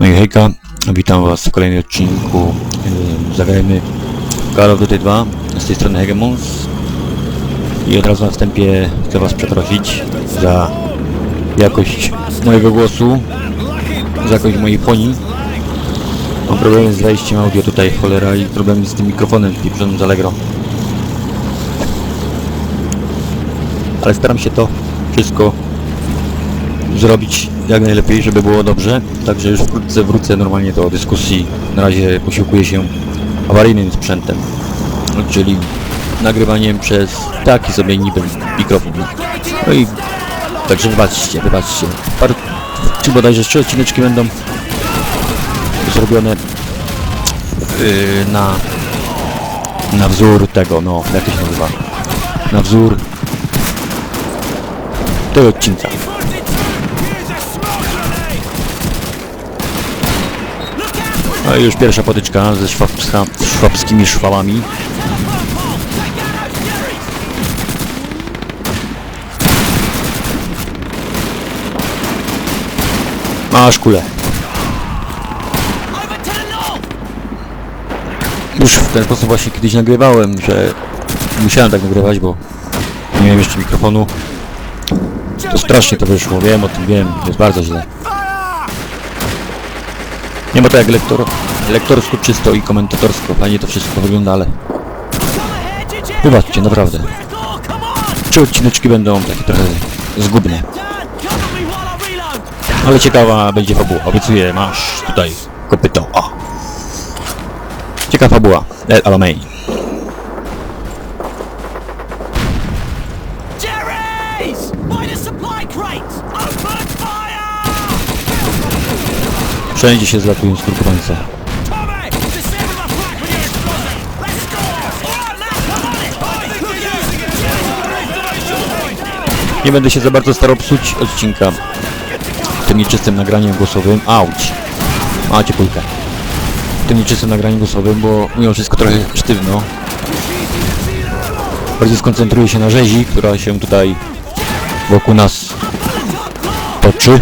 No i hejka, witam was w kolejnym odcinku Zagrajmy Call of Duty 2 z tej strony Hegemons i od razu na wstępie chcę was przeprosić za jakość mojego głosu, za jakość mojej foni. Mam problemy z wejściem audio tutaj, cholera, i problemy z tym mikrofonem pieprzonym z Allegro. Ale staram się to wszystko zrobić jak najlepiej, żeby było dobrze. Także już wkrótce wrócę normalnie do dyskusji. Na razie posiłkuję się awaryjnym sprzętem, czyli nagrywaniem przez taki sobie niby mikrofon. No i także wybaczcie, wybaczcie. Par, czy bodajże trzy odcineczki będą zrobione yy, na na wzór tego, no, jak to się nazywa? Na wzór tego odcinka. No i już pierwsza potyczka ze szwabskimi szwałami. Masz kulę. Już w ten sposób właśnie kiedyś nagrywałem, że musiałem tak nagrywać, bo nie miałem jeszcze mikrofonu. To strasznie to wyszło, wiem o tym, wiem, jest bardzo źle. Nie ma to jak lektor, lektorsko czysto i komentatorsko, fajnie to wszystko wygląda, ale wybaczcie, naprawdę. Trzy odcineczki będą takie trochę zgubne. Ale ciekawa będzie fabuła, obiecuję, masz tutaj kopyto, o. Ciekawa fabuła, El Alamei. Jerry's! By the supply crates! Open fire! Wszędzie się zlatują skurkowańce. Nie będę się za bardzo starał psuć odcinka tym nieczystym nagraniem głosowym. Auć! Macie pójkę. Tym nieczystym nagraniem głosowym, bo mimo wszystko trochę sztywno. Bardziej skoncentruję się na rzezi, która się tutaj wokół nas toczy.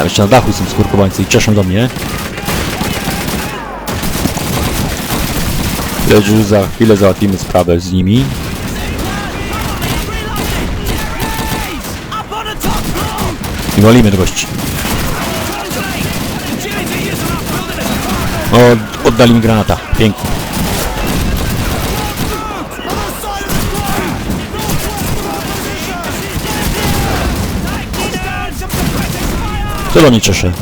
Tam jeszcze na dachu są skurkowańcy i cieszą do mnie. Lecz już za chwilę załatwimy sprawę z nimi. I walimy do gości. O, oddali mi granata. Pięknie. Mnie cieszy?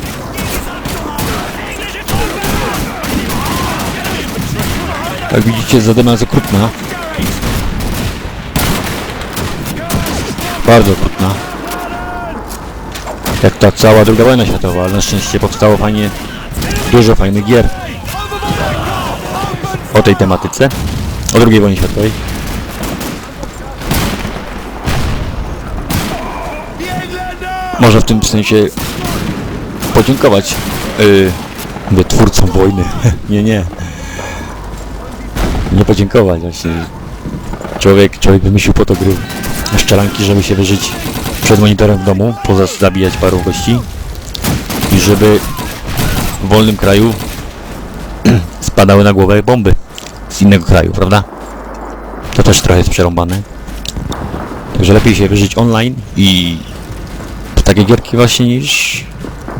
Jak widzicie, zadyma jest okrutna. Bardzo okrutna. Jak ta cała druga wojna światowa, ale na szczęście powstało fajnie dużo fajnych gier o tej tematyce, o drugiej wojnie światowej. Można w tym sensie podziękować yy, twórcom wojny. nie, nie. Nie podziękować właśnie. Człowiek, człowiek wymyślił po to gry szczelanki, żeby się wyżyć przed monitorem w domu, poza zabijać paru gości i żeby w wolnym kraju spadały na głowę bomby z innego kraju, prawda? To też trochę jest przerąbane. Także lepiej się wyżyć online i takie gierki właśnie niż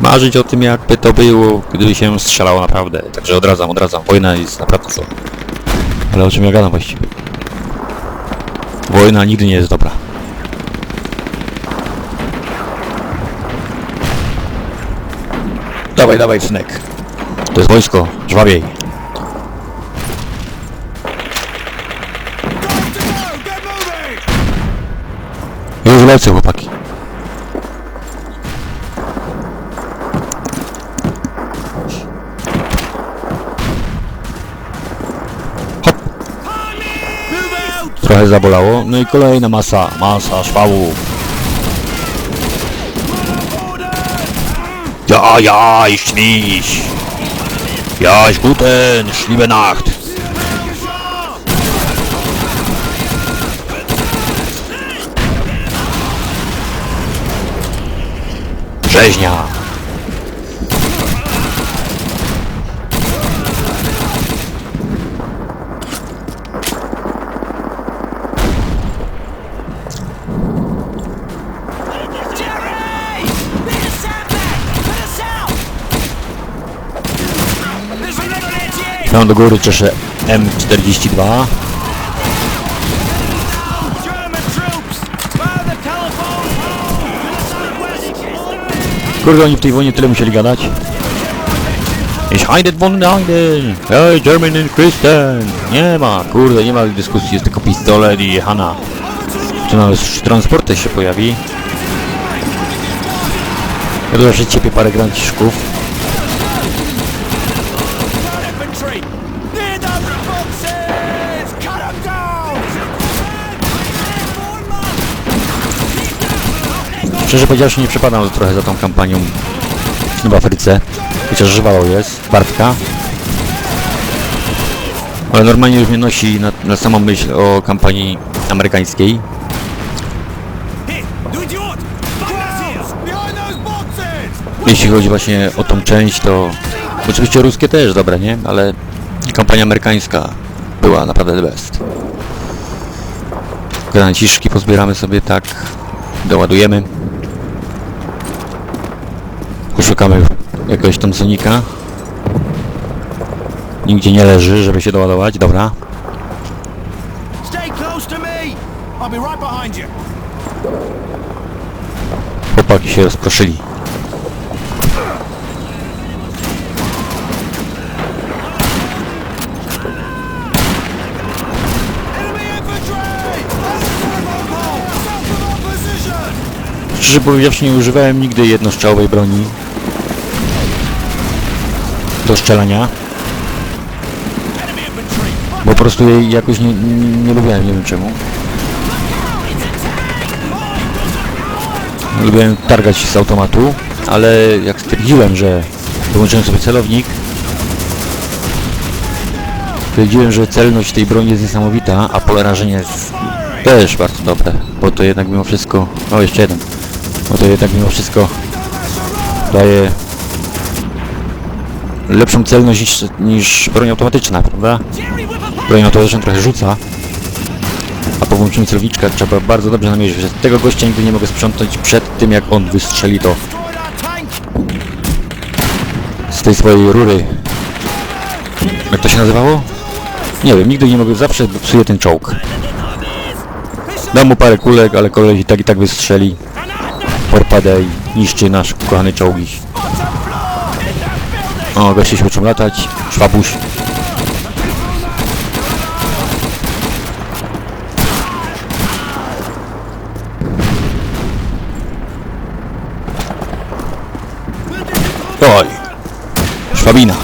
marzyć o tym jakby to było, gdyby się strzelało naprawdę. Także odradzam, odradzam. Wojna jest naprawdę zła. Ale o czym ja gadam właściwie? Wojna nigdy nie jest dobra. Dawaj, dawaj, synek. To jest wojsko, żwawiej. Już lecę, chłopaki. ale zabolało. No i kolejna masa, masa szwałów. Ja, ja, ich mich. Ja, ich guten, ich Nacht. Rzeźnia. Telephone pole! To the southwest! Kurde, oni w tej wojnie tyle musieli gadać. Ich heidet Heiden! Hey, German and Christian! Nie ma, kurde, nie ma dyskusji, jest tylko pistolet i Hanna. Tu nawet transport też się pojawi. Ja zawsze ciepie parę granciszków. Szczerze powiedziawszy nie przepadam trochę za tą kampanią w Afryce. Chociaż żywało jest, Bartka. Ale normalnie już mnie nosi na, na samą myśl o kampanii amerykańskiej. Jeśli chodzi właśnie o tą część, to oczywiście ruskie też dobre, nie? Ale kampania amerykańska była naprawdę the best. Granaciszki pozbieramy sobie tak, doładujemy. Poszukamy jakiegoś Thompsonika. Nigdzie nie leży, żeby się doładować, dobra. Chłopaki się rozproszyli. Szczerze powiedziawszy nie używałem nigdy jednostrzałowej broni do strzelania, bo po prostu jej jakoś nie, nie, nie lubiłem, nie wiem czemu. Lubiłem targać z automatu, ale jak stwierdziłem, że wyłączyłem sobie celownik, stwierdziłem, że celność tej broni jest niesamowita, a pole rażenia jest też bardzo dobre, bo to jednak mimo wszystko, o jeszcze jeden, bo to jednak mimo wszystko daje lepszą celność niż, niż broń automatyczna, prawda? Broń automatyczna trochę rzuca, a po włączeniu celowniczka trzeba bardzo dobrze namierzyć, tego gościa nigdy nie mogę sprzątnąć przed tym jak on wystrzeli to z tej swojej rury. Jak to się nazywało? Nie wiem, nigdy nie mogę, zawsze psuję ten czołg. Dam mu parę kulek, ale koleś i tak i tak wystrzeli. Porpada i niszczy nasz kochany czołgi. O, goście się uczą latać. Szwabuś. Oj. Szwabina.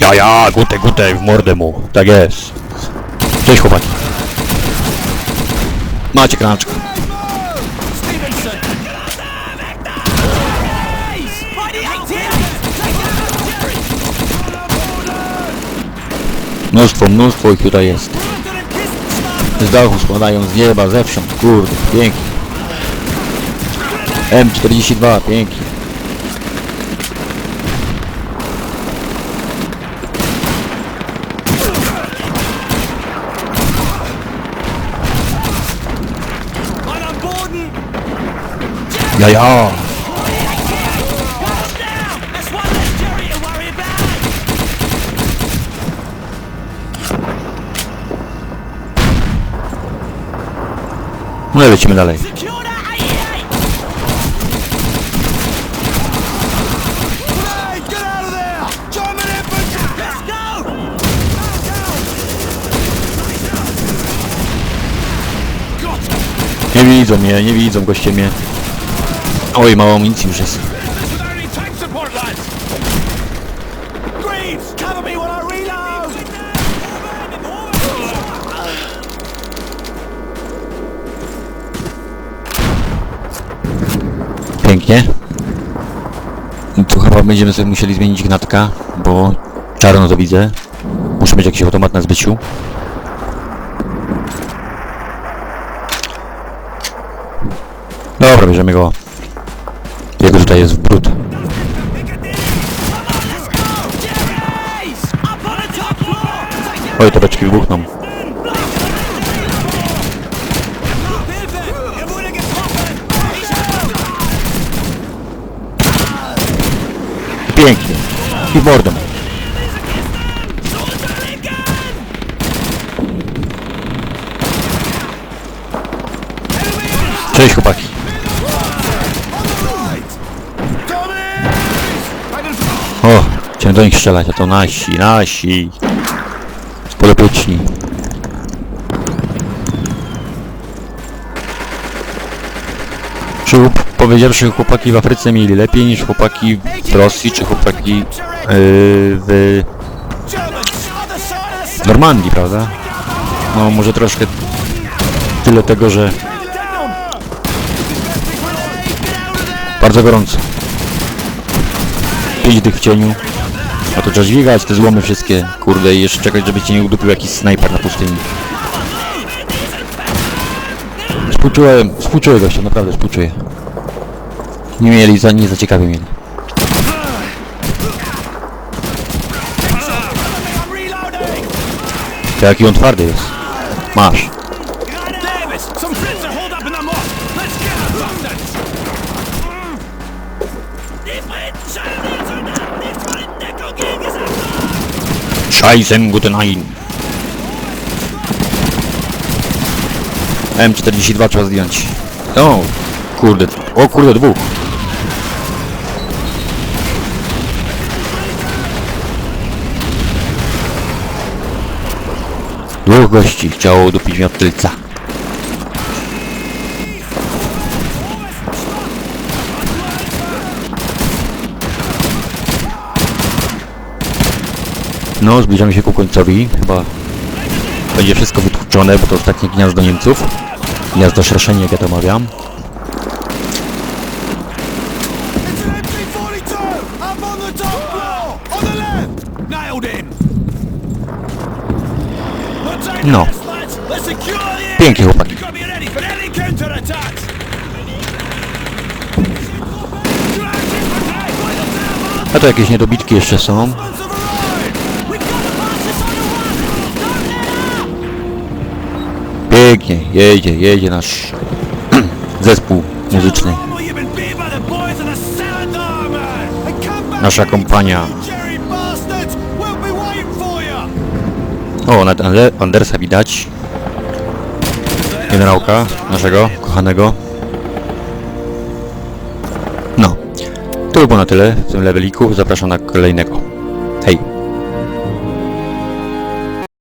Ja, ja, gute, gute, w mordę mu. Tak jest. Cześć chłopaki. Macie kranaczka. Mnóstwo, mnóstwo ich tutaj jest. Z dachu spadają, z nieba, zewsząd, kurde, pięknie. M42, pięknie. Ja, ja. No i lecimy dalej. Secure that 88! Grenade! Get out of there! German infantry! Let's go! Got him! Nie widzą mnie, nie widzą goście mnie. Oj, mało amunicji już jest. Będziemy sobie musieli zmienić gnatka, bo czarno to widzę. Muszę mieć jakiś automat na zbyciu. Dobra, bierzemy go. Jego tutaj jest w brud. Oj, te beczki wybuchną. Pięknie. Mordę. Cześć chłopaki. O, chciałem do nich strzelać, a to nasi, nasi. Spolepyczni. Czy chłop- powiedziawszy chłopaki w Afryce mieli lepiej niż chłopaki w Rosji, czy chłopaki yy, w Normandii, prawda? No może troszkę tyle tego, że bardzo gorąco. Pięć dych w cieniu. A to trzeba dźwigać te złomy wszystkie, kurde, i jeszcze czekać, żeby cię nie udupił jakiś snajper na pustyni. Współczuję, współczuję gościa, naprawdę współczuję. Nie mieli, za, nie za ciekawie mieli. Reloading! Jaki on twardy jest. Masz. Scheißen guten ein. M42 trzeba zdjąć. O, kurde, o kurde, dwóch. Dwóch gości chciało udupić mnie od tylca. No, zbliżamy się ku końcowi. Chyba będzie wszystko wytłuczone, bo to ostatnie gniazdo Niemców. Gniazdo Szerszenie, jak ja to mawiam. It's an MG-42! Up on the top floor! On the left! Nailed him! Let's take No. Pięknie, chłopaki. A to jakieś niedobitki jeszcze są. Pięknie, jedzie, jedzie nasz zespół muzyczny. Well, you've O, nawet Ande- Andersa widać. Generałka naszego, kochanego. No. To by było na tyle w tym leveliku. Zapraszam na kolejnego.